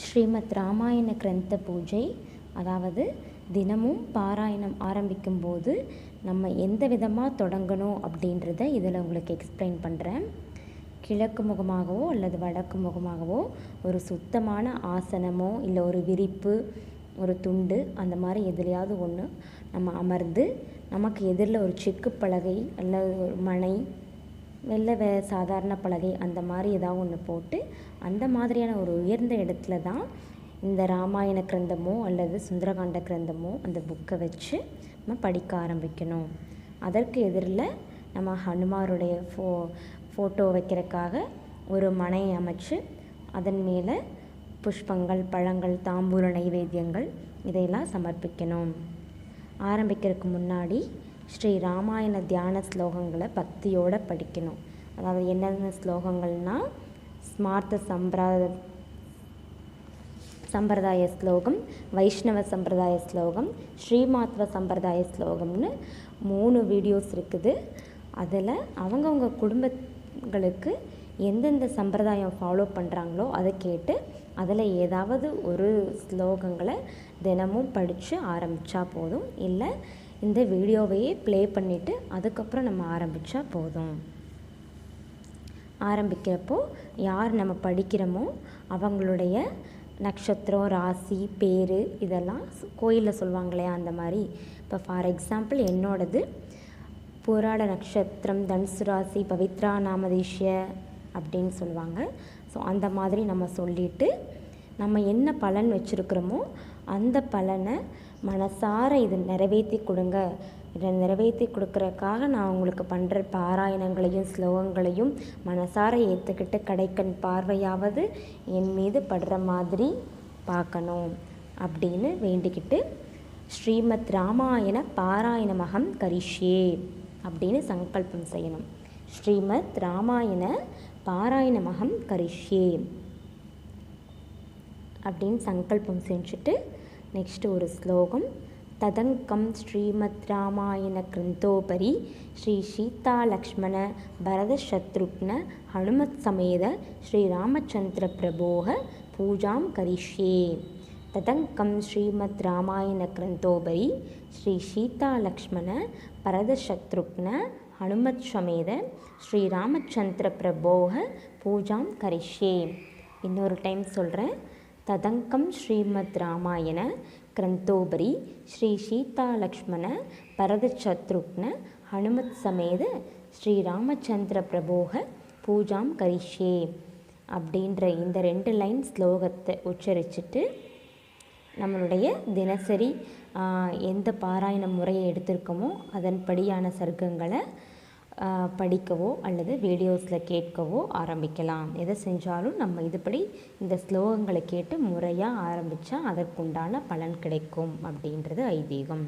ஸ்ரீமத் ராமாயண கிரந்த பூஜை அதாவது தினமும் பாராயணம் ஆரம்பிக்கும் போது நம்ம எந்த விதமாக தொடங்கணும் அப்படின்றத இதில் உங்களுக்கு எக்ஸ்பிளைன் பண்ணுறேன் கிழக்கு முகமாகவோ அல்லது வடக்கு முகமாகவோ ஒரு சுத்தமான ஆசனமோ இல்லை ஒரு விரிப்பு ஒரு துண்டு அந்த மாதிரி எதுலையாவது ஒன்று நம்ம அமர்ந்து நமக்கு எதிரில் ஒரு செக்கு பலகை அல்லது ஒரு மனை வெள்ளை வே சாதாரண பலகை அந்த மாதிரி ஏதாவது ஒன்று போட்டு அந்த மாதிரியான ஒரு உயர்ந்த இடத்துல தான் இந்த ராமாயண கிரந்தமோ அல்லது சுந்தரகாண்ட கிரந்தமோ அந்த புக்கை வச்சு நம்ம படிக்க ஆரம்பிக்கணும். அதற்கு எதிரில் நம்ம ஹனுமாருடைய ஃபோ ஃபோட்டோ வைக்கிறதுக்காக ஒரு மனை அமைச்சு அதன் மேலே புஷ்பங்கள் பழங்கள் தாம்பூல நைவேத்தியங்கள் இதையெல்லாம் சமர்ப்பிக்கணும். ஆரம்பிக்கிறதுக்கு முன்னாடி ஸ்ரீ ராமாயண தியான ஸ்லோகங்களை பக்தியோடு படிக்கணும். அதாவது என்னென்ன ஸ்லோகங்கள்னால் ஸ்மார்த்த சம்பிரா சம்பிரதாய ஸ்லோகம் வைஷ்ணவ சம்பிரதாய ஸ்லோகம் ஸ்ரீமாத்வ சம்பிரதாய ஸ்லோகம்னு மூணு வீடியோஸ் இருக்குது. அதில் அவங்கவுங்க குடும்பங்களுக்கு எந்தெந்த சம்பிரதாயம் ஃபாலோ பண்ணுறாங்களோ அதை கேட்டு அதில் ஏதாவது ஒரு ஸ்லோகங்களை தினமும் படித்து ஆரம்பித்தா போதும். இல்லை இந்த வீடியோவையே ப்ளே பண்ணிவிட்டு அதுக்கப்புறம் நம்ம ஆரம்பித்தா போதும். ஆரம்பிக்கிறப்போ யார் நம்ம படிக்கிறோமோ அவங்களுடைய நட்சத்திரம் ராசி பேர் இதெல்லாம் கோயிலில் சொல்லுவாங்க இல்லையா அந்த மாதிரி. இப்போ ஃபார் எக்ஸாம்பிள் என்னோடது புராட நட்சத்திரம் தனுசு ராசி பவித்ரா நாமதீஷ்ய அப்படின்னு சொல்லுவாங்க. ஸோ அந்த மாதிரி நம்ம சொல்லிவிட்டு நம்ம என்ன பலன் வச்சுருக்குறோமோ அந்த பலனை மனசார இது நிறைவேற்றி கொடுங்க. இதை நிறைவேற்றி கொடுக்குறக்காக நான் உங்களுக்கு பண்ணுற பாராயணங்களையும் ஸ்லோகங்களையும் மனசார ஏற்றுக்கிட்டு கடைக்கண் பார்வையாவது என் மீது படுற மாதிரி பார்க்கணும் அப்படின்னு வேண்டிக்கிட்டு ஸ்ரீமத் ராமாயண பாராயணமகம் கரிஷ்யே அப்படின்னு சங்கல்பம் செய்யணும். ஸ்ரீமத் ராமாயண பாராயணமகம் கரிஷ்யே அப்படின்னு சங்கல்பம் செஞ்சுட்டு நெக்ஸ்ட்டு ஒரு ஸ்லோகம். ததங்கம் ஸ்ரீமத் ராமாயண கிரந்தோபரி ஸ்ரீ சீதா லக்ஷ்மண பரத சத்ருக்ன ஹனுமத் சமேத ஸ்ரீ ராமச்சந்திர பிரபோக பூஜாம் கரிஷ்யே. ததங்கம் ஸ்ரீமத் ராமாயண கிரந்தோபரி ஸ்ரீ சீதா லக்ஷ்மண பரத சத்ருக்ன ஹனுமத் சமேத ஸ்ரீ ராமச்சந்திர பிரபோக பூஜாம் கரிஷ்யே. இன்னொரு டைம் சொல்கிறேன் ததங்கம் ஸ்ரீமத் ராமாயண கிரந்தோபரி ஸ்ரீ சீதா லக்ஷ்மண பரதசத்ருக்ன ஹனுமத் சமேத ஸ்ரீ ராமச்சந்திர பிரபோக பூஜாம் கரிஷே அப்படின்ற இந்த ரெண்டு லைன் ஸ்லோகத்தை உச்சரிச்சுட்டு நம்மளுடைய தினசரி எந்த பாராயண முறையை எடுத்திருக்கோமோ அதன்படியான சர்க்கங்களை படிக்கவோ அல்லது வீடியோஸில் கேட்கவோ ஆரம்பிக்கலாம். எதை செஞ்சாலும் நம்ம இதுபடி இந்த ஸ்லோகங்களை கேட்டு முறையாக ஆரம்பித்தா அதற்குண்டான பலன் கிடைக்கும் அப்படின்றது ஐதீகம்.